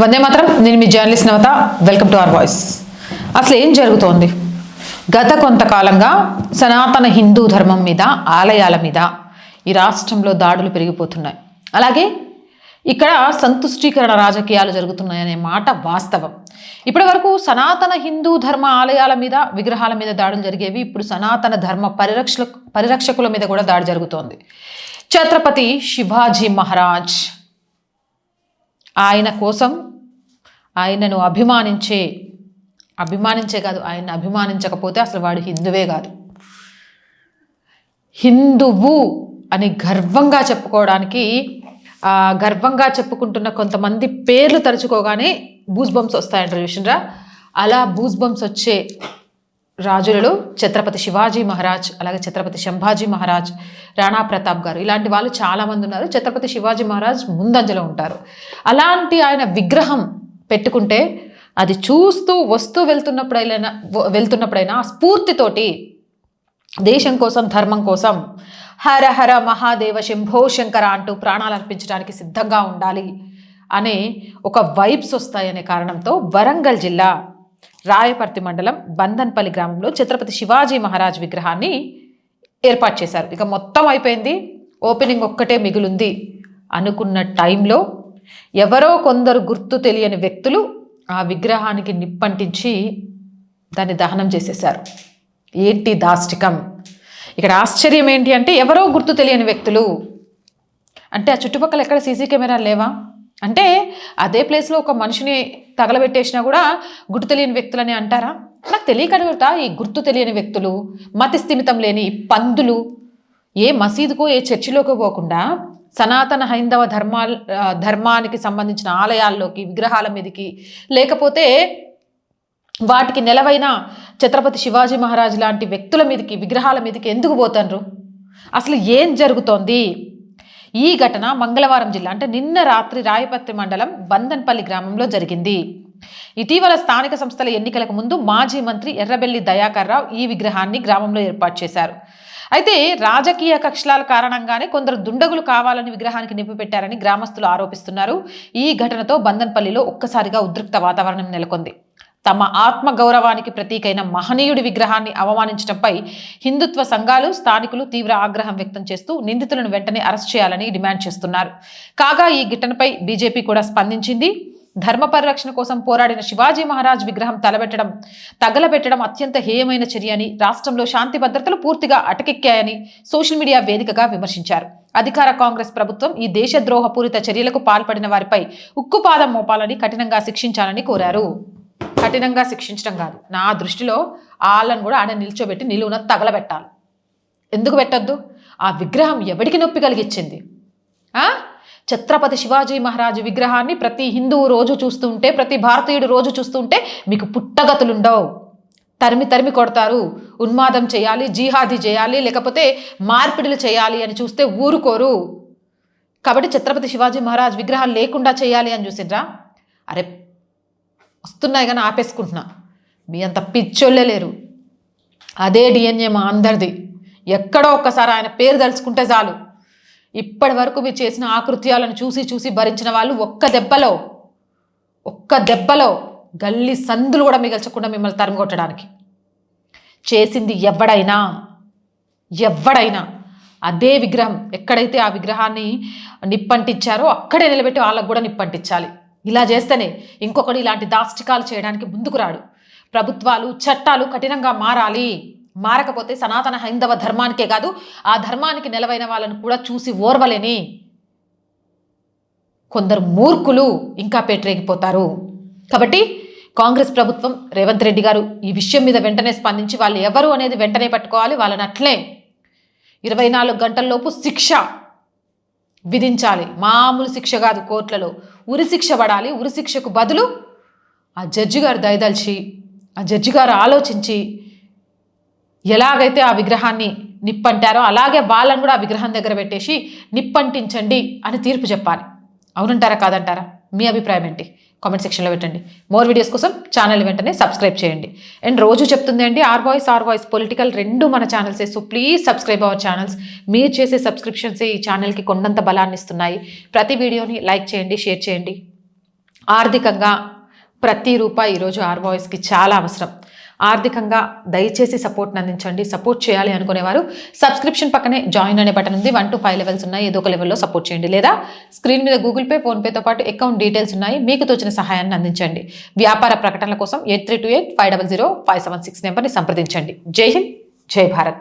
వందే మాత్రం. నేను మీ journalist Navatha. Welcome to our voice. అసలు ఏం జరుగుతోంది? గత కొంతకాలంగా సనాతన హిందూ ధర్మం మీద ఆలయాల మీద ఈ రాష్ట్రంలో దాడులు పెరిగిపోతున్నాయి. అలాగే ఇక్కడ సంతుష్టీకరణ రాజకీయాలు జరుగుతున్నాయనే మాట వాస్తవం. ఇప్పటి వరకు సనాతన హిందూ ధర్మ ఆలయాల మీద విగ్రహాల మీద దాడులు జరిగేవి ఇప్పుడు సనాతన ధర్మ పరిరక్ష పరిరక్షకుల మీద కూడా దాడి జరుగుతోంది. ఛత్రపతి శివాజీ మహారాజ్ ఆయన కోసం ఆయనను అభిమానించే అభిమానించే కాదు ఆయన అభిమానించకపోతే అసలు వాడు హిందువే కాదు. హిందువు అని గర్వంగా చెప్పుకోవడానికి గర్వంగా చెప్పుకుంటున్న కొంతమంది పేర్లు తలుచుకోగానే బూస్ వస్తాయంటారు చూసినరా? అలా బూస్ వచ్చే రాజులలో ఛత్రపతి శివాజీ మహారాజ్ అలాగే ఛత్రపతి శంభాజీ మహారాజ్ రాణా ప్రతాప్ గారు ఇలాంటి వాళ్ళు చాలామంది ఉన్నారు. ఛత్రపతి శివాజీ మహారాజ్ ముందంజలో ఉంటారు. అలాంటి ఆయన విగ్రహం పెట్టుకుంటే అది చూస్తూ వస్తూ వెళ్తున్నప్పుడైనా వెళ్తున్నప్పుడైనా స్ఫూర్తితోటి దేశం కోసం ధర్మం కోసం హర హర మహాదేవ శంభో శంకర అంటూ ప్రాణాలు అర్పించడానికి సిద్ధంగా ఉండాలి అనే ఒక వైబ్స్ వస్తాయనే కారణంతో వరంగల్ జిల్లా రాయపర్తి మండలం బంధన్పల్లి గ్రామంలో ఛత్రపతి శివాజీ మహారాజ్ విగ్రహాన్ని ఏర్పాటు చేశారు. ఇక మొత్తం అయిపోయింది. ఓపెనింగ్ ఒక్కటే మిగులుంది అనుకున్న టైంలో ఎవరో కొందరు గుర్తు తెలియని వ్యక్తులు ఆ విగ్రహానికి నిప్పంటించి దాన్ని దహనం చేసేశారు. ఏంటి దాష్టికం? ఇక్కడ ఆశ్చర్యం ఏంటి అంటే ఎవరో గుర్తు తెలియని వ్యక్తులు. అంటే ఆ చుట్టుపక్కల ఎక్కడ సీసీ కెమెరాలు లేవా? అంటే అదే ప్లేస్లో ఒక మనిషిని తగలబెట్టేసినా కూడా గుర్తు తెలియని వ్యక్తులని అంటారా? నాకు తెలియకడుగుతా ఈ గుర్తు తెలియని వ్యక్తులు మతి స్థిమితం లేని పందులు ఏ మసీదుకో ఏ చర్చిలోకో పోకుండా సనాతన హైందవ ధర్మాల్ ధర్మానికి సంబంధించిన ఆలయాల్లోకి విగ్రహాల మీదకి లేకపోతే వాటికి నెలవైన ఛత్రపతి శివాజీ మహారాజ్ లాంటి వ్యక్తుల మీదకి విగ్రహాల మీదకి ఎందుకు పోతాండ్రు? అసలు ఏం జరుగుతోంది? ఈ ఘటన మంగళవారం జిల్లా అంటే నిన్న రాత్రి రాయపత్రి మండలం బందన్పల్లి గ్రామంలో జరిగింది. ఇటీవల స్థానిక సంస్థల ఎన్నికలకు ముందు మాజీ మంత్రి ఎర్రబెల్లి దయాకర్ రావు ఈ విగ్రహాన్ని గ్రామంలో ఏర్పాటు చేశారు. అయితే రాజకీయ కక్షలాల కారణంగానే కొందరు దుండగులు కావాలని విగ్రహానికి నింపిపెట్టారని గ్రామస్తులు ఆరోపిస్తున్నారు. ఈ ఘటనతో బందన్పల్లిలో ఒక్కసారిగా ఉద్రిక్త వాతావరణం నెలకొంది. తమ ఆత్మ గౌరవానికి ప్రతీకైన మహనీయుడి విగ్రహాన్ని అవమానించడంపై హిందుత్వ సంఘాలు స్థానికులు తీవ్ర ఆగ్రహం వ్యక్తం చేస్తూ నిందితులను వెంటనే అరెస్ట్ చేయాలని డిమాండ్ చేస్తున్నారు. కాగా ఈ ఘటనపై బీజేపీ కూడా స్పందించింది. ధర్మ పరిరక్షణ కోసం పోరాడిన శివాజీ మహారాజ్ విగ్రహం తలబెట్టడం తగలబెట్టడం అత్యంత హేయమైన చర్య అని రాష్ట్రంలో శాంతి భద్రతలు పూర్తిగా అటకెక్కాయని సోషల్ మీడియా వేదికగా విమర్శించారు. అధికార కాంగ్రెస్ ప్రభుత్వం ఈ దేశద్రోహపూరిత చర్యలకు పాల్పడిన వారిపై ఉక్కుపాదం మోపాలని కఠినంగా శిక్షించాలని కోరారు. కఠినంగా శిక్షించడం కాదు. నా దృష్టిలో వాళ్ళను కూడా ఆడ నిల్చోబెట్టి నిలువున తగలబెట్టాలి. ఎందుకు పెట్టద్దు? ఆ విగ్రహం ఎవడికి నొప్పి కలిగించింది ఆ? ఛత్రపతి శివాజీ మహారాజు విగ్రహాన్ని ప్రతి హిందువు రోజు చూస్తుంటే ప్రతి భారతీయుడు రోజు చూస్తుంటే మీకు పుట్టగతులుండవు. తరిమి తరిమి కొడతారు. ఉన్మాదం చేయాలి జీహాదీ చేయాలి లేకపోతే మార్పిడులు చేయాలి అని చూస్తే ఊరుకోరు. కాబట్టి ఛత్రపతి శివాజీ మహారాజ్ విగ్రహాలు లేకుండా చేయాలి అని చూసిండ్రా? అరే వస్తున్నాయి కానీ ఆపేసుకుంటున్నా. మీ అంత పిచ్చోళ్ళే లేరు. అదే డిఎన్ఏ మా అందరిది. ఎక్కడో ఒక్కసారి ఆయన పేరు తలుచుకుంటే చాలు. ఇప్పటి వరకు మీరు చేసిన ఆకృత్యాలను చూసి చూసి భరించిన వాళ్ళు ఒక్క దెబ్బలో ఒక్క దెబ్బలో గల్లీ సందులు కూడా మిగల్చకుండా మిమ్మల్ని తరిమికొట్టడానికి. చేసింది ఎవడైనా ఎవడైనా అదే విగ్రహం ఎక్కడైతే ఆ విగ్రహాన్ని నిప్పంటించారో అక్కడే నిలబెట్టి వాళ్ళకు కూడా నిప్పంటించాలి. ఇలా చేస్తేనే ఇంకొకటి ఇలాంటి దాష్టికాలు చేయడానికి ముందుకు రాడు. ప్రభుత్వాలు చట్టాలు కఠినంగా మారాలి. మారకపోతే సనాతన హైందవ ధర్మానికే కాదు ఆ ధర్మానికి నెలవైన వాళ్ళను కూడా చూసి ఓర్వలేని కొందరు మూర్ఖులు ఇంకా పేటరేగిపోతారు. కాబట్టి కాంగ్రెస్ ప్రభుత్వం రేవంత్ రెడ్డి గారు ఈ విషయం మీద వెంటనే స్పందించి వాళ్ళు ఎవరు అనేది వెంటనే పట్టుకోవాలి వాళ్ళని అట్లే ఇరవై నాలుగు గంటల్లోపు శిక్ష విధించాలి. మామూలు శిక్ష కాదు కోర్టులలో. ఉరి శిక్ష పడాలి ఉరి శిక్షకు బదులు ఆ జడ్జి గారు దయదలిచి ఆ జడ్జి గారు ఆలోచించి ఎలాగైతే ఆ విగ్రహాన్ని నిప్పంటారో అలాగే వాళ్ళని కూడా ఆ విగ్రహం దగ్గర పెట్టేసి నిప్పంటించండి అని తీర్పు చెప్పాలి. అవునంటారా కాదంటారా? మీ అభిప్రాయం ఏంటి? కామెంట్ సెక్షన్లో పెట్టండి. మోర్ వీడియోస్ కోసం ఛానల్ వెంటనే సబ్స్క్రైబ్ చేయండి. అండ్ రోజు చెప్తుంది అండి R voice R voice political రెండు మన ఛానల్సే. So please subscribe our channels. మీరు చేసే సబ్స్క్రిప్షన్సే ఈ ఛానల్కి కొండంత బలాన్ని ఇస్తున్నాయి. ప్రతి వీడియోని లైక్ చేయండి షేర్ చేయండి. ఆర్థికంగా ప్రతి రూపాయి ఈరోజు ఆర్ చాలా అవసరం. ఆర్థికంగా దయచేసి సపోర్ట్ని అందించండి. సపోర్ట్ చేయాలి అనుకునేవారు సబ్స్క్రిప్షన్ పక్కనే జాయిన్ అనే బటన్ ఉంది. వన్ టు ఫైవ్ లెవెల్స్ ఉన్నాయి. ఏదో ఒక లెవెల్లో సపోర్ట్ చేయండి. లేదా స్క్రీన్ మీద గూగుల్ పే ఫోన్పేతో పాటు అకౌంట్ డీటెయిల్స్ ఉన్నాయి. మీకు తోచిన సహాయాన్ని అందించండి. వ్యాపార ప్రకటనల కోసం eight three two eight five double zero five seven six నెంబర్ని సంప్రదించండి. జై హింద్ జై భారత్.